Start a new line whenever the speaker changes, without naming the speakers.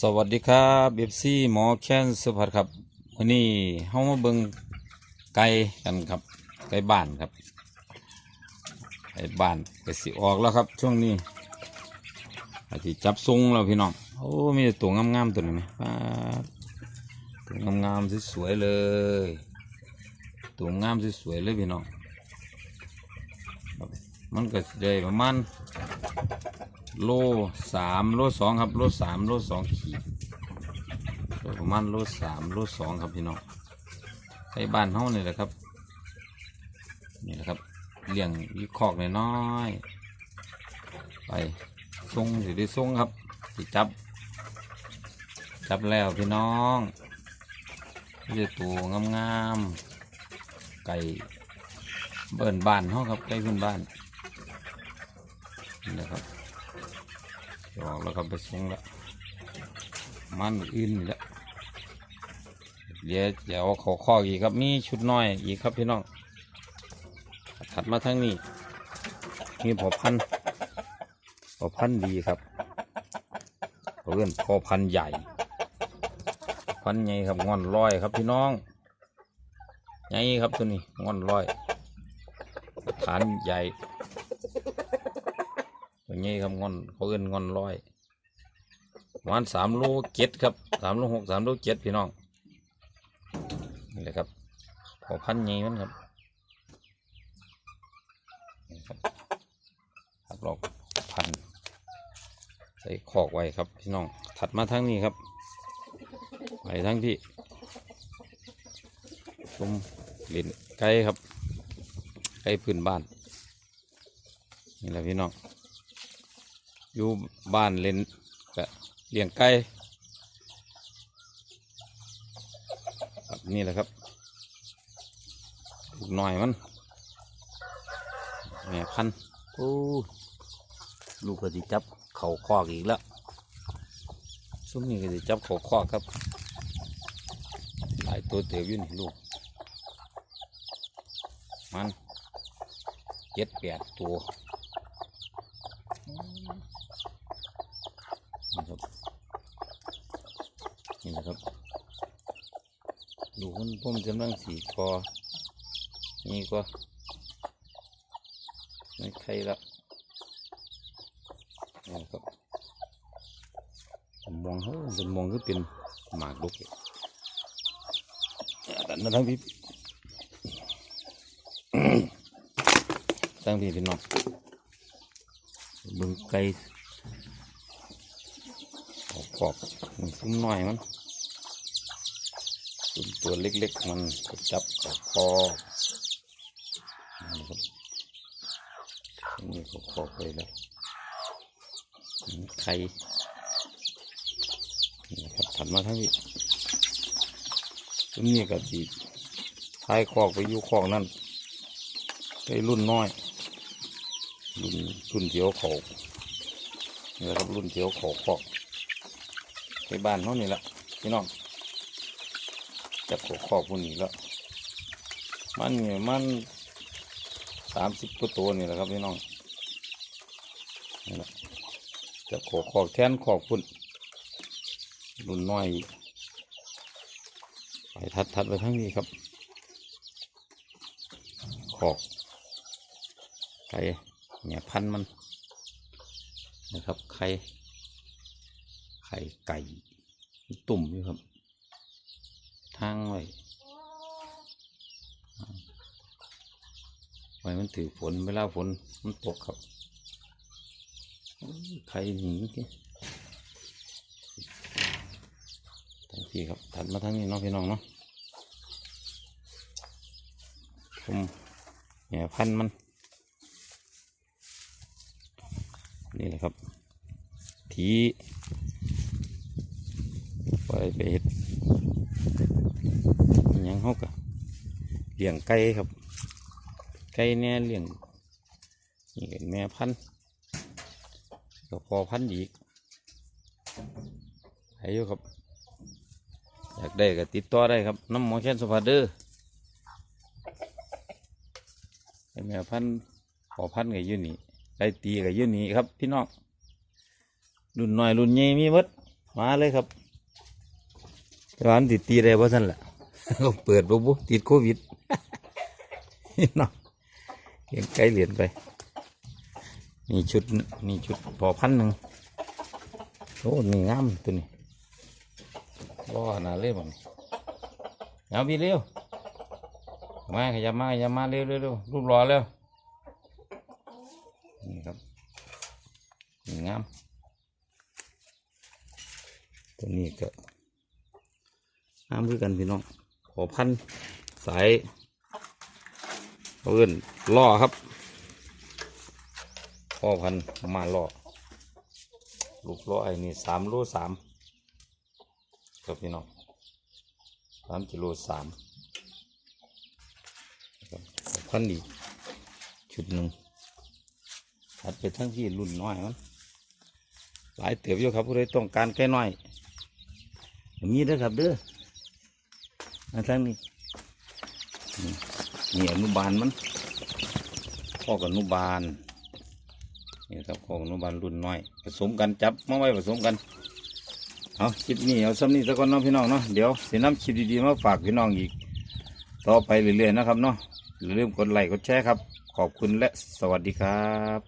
สวัสดีครับเอฟซีหมอแค้นสุภัทครับวันนี้เฮามาเบิ่งไก่กันครับ ไก่บ้านครับ ไก่บ้านก็สิออกแล้วครับ ช่วงนี้อาจจะจับทรงแล้วพี่น้องโอ้มีแต่ตัวงามๆตัวนี้ไหมป๊าตัวงามๆสวยๆเลยตัวงามสวยๆเลยพี่น้องมันก็สิได้ประมาณ โลสามโลสองครับ โลสามโลสองขีดโดยประมาณโลสามโลสองครับพี่น้องใช้บ้านเฮานี่แหละครับ นี่แหละครับเลี้ยงยีคอกน้อยๆไปทรงสิได้ทรงครับสิจับ จับแล้วพี่น้องนี่จะตัวงามๆไก่เบิ่นบ้านเฮาครับไก่พื้นบ้านนี่แหละครับ ออกแล้วก็ไปส่งละมันอื่นนี่แหละเดี๋ยวเดี๋ยวเขาข้ออีกครับมีชุดน้อยอีกครับพี่น้องถัดมาทางนี้ มีพอพันพอพันดีครับเขาเรียกพอพันใหญ่ พันใหญ่ครับงอนร้อยครับพี่น้องใหญ่ครับตัวนี้งอนร้อยฐานใหญ่ ตัวนี้ครับงอนเขาเอิ้นงอนร้อยประมาณสามโลเจ็ดครับสามโลหกสามโลเจ็ดพี่น้องนี่แหละครับพอพันธุ์ใหญ่มันครับครับครับลอกพันใส่คอกไว้ครับพี่น้องถัดมาทางนี้ครับไปทางที่ชมเล่นไก่ครับไก่พื้นบ้านนี่แหละพี่น้อง อยู่บ้านเล่นก็เลี้ยงไก่ครับนี่แหละครับลูกหน่อยมันแม่พันธุ์โอ้ลูกก็จะจับเข่าคอกอีกแล้วซุ้มนี้ก็จะจับเข่าคอกครับ หลายตัวเตียวอยุ่นลูก มันเจ็ดแปดตัว นะครับนี่นะครับดู มันพุ่มกำลังสีคอนี่ก็ไม่ใครละนี่นะครับมองเขาเป็นมองก็เป็นหมากลุกอยู่ดันมาทั้งพี่ทั้งพี่เป็นน้องบึงไก่เอาขอบมันซุ้มหน้อยมัน ซุ้มตัวเล็กๆมันก็จับขอบคอนะครับนี่ก็คอไปแล้วไข่นะครับถัดมาทั้งนี้ซุ้มนี้ก็สีท้ายคอกไปอยู่คอกนั่นไปรุ่นน้อยรุ่นรุ่นเจียวเขานี่แหละครับรุ่นเจียวเขาคอกไปบ้านเขานี่แหละพี่น้อง จับขอขอบพุ่นนี่แล้ว มันเนี่ยมันสามสิบกว่าตัวนี่แหละครับพี่น้องนี่แหละจับขอขอบแทนขอบพุ่นรุ่นน้อยไปทัดทัดไปทั้งนี้ครับ ขอกไก่เนี่ยพันมันนะครับไข่ไข่ไก่ตุ่มอยู่ครับ ทางไว้ไว้มันถือฝนเวลาฝนมันตกครับอู้ไข่หนีที่ทังทีครับถัดมาทางนี้น้องพี่น้องเนาะผมแห่พันธุ์มัน นี่แหละครับ ทีไปไปเห็ด ยังเขากะเลี้ยงไก่ครับ ไก่เนี่ยเลี้ยงนี่ก็แม่พันธุ์ก็พอพันธุ์อีกให้ยู่ครับ อยากได้ก็ติดต่อได้ครับ น้ำหมอแคนสุภาเดอร์แม่พันธุ์พอพันธุ์ก็อยู่นี่ไก่ตีก็อยู่นี่ครับ พี่น้องรุ่นน้อยรุ่นใหญ่มีมดมาเลยครับ ร้านติดตีได้บ่ท่านล่ะก็เปิดบ่บุติดโควิดเนาะเลี้ยงไก่เหรียญไป นี่ชุดนี่ชุดพอพันหนึ่งโอ้นี่งามตัวนี้ว้าน่าเล่บังเอาพี่เร็วมาขยับมาขยับมาเร็วเร็วเร็วรูปรอเร็วนี่ครับนี่งามตัวนี้ก็ น้ำคือกันพี่น้องขอพันสายเอื่นล่อครับพ่อพันประมาณล่อลูกล่อไอ้นี่สามโลสามครับพี่น้องสามกิโลสามพันดีชุดหนึ่งถัดไปทั้งที่รุ่นน้อยมันหลายเติบอยู่ครับผู้ใดต้องการแค่น้อย มีเด้อครับเด้อ อันทั้งนี้นี่นี่อนุบาลมันพ่อกับอนุบาลนี่ครับพ่อกับอนุบาลรุ่นน้อย ผสมกันจับมาไว้ผสมกันเอาคลิปนี้เอาซ้ำนี้สักก่อนน้องพี่น้องเนาะเดี๋ยวสิน้ำคลิปดีๆมาฝากพี่น้องอีก ต่อไปเรื่อยๆนะครับเนาะอย่าลืมกดไลค์กดแชร์ครับ ขอบคุณและสวัสดีครับ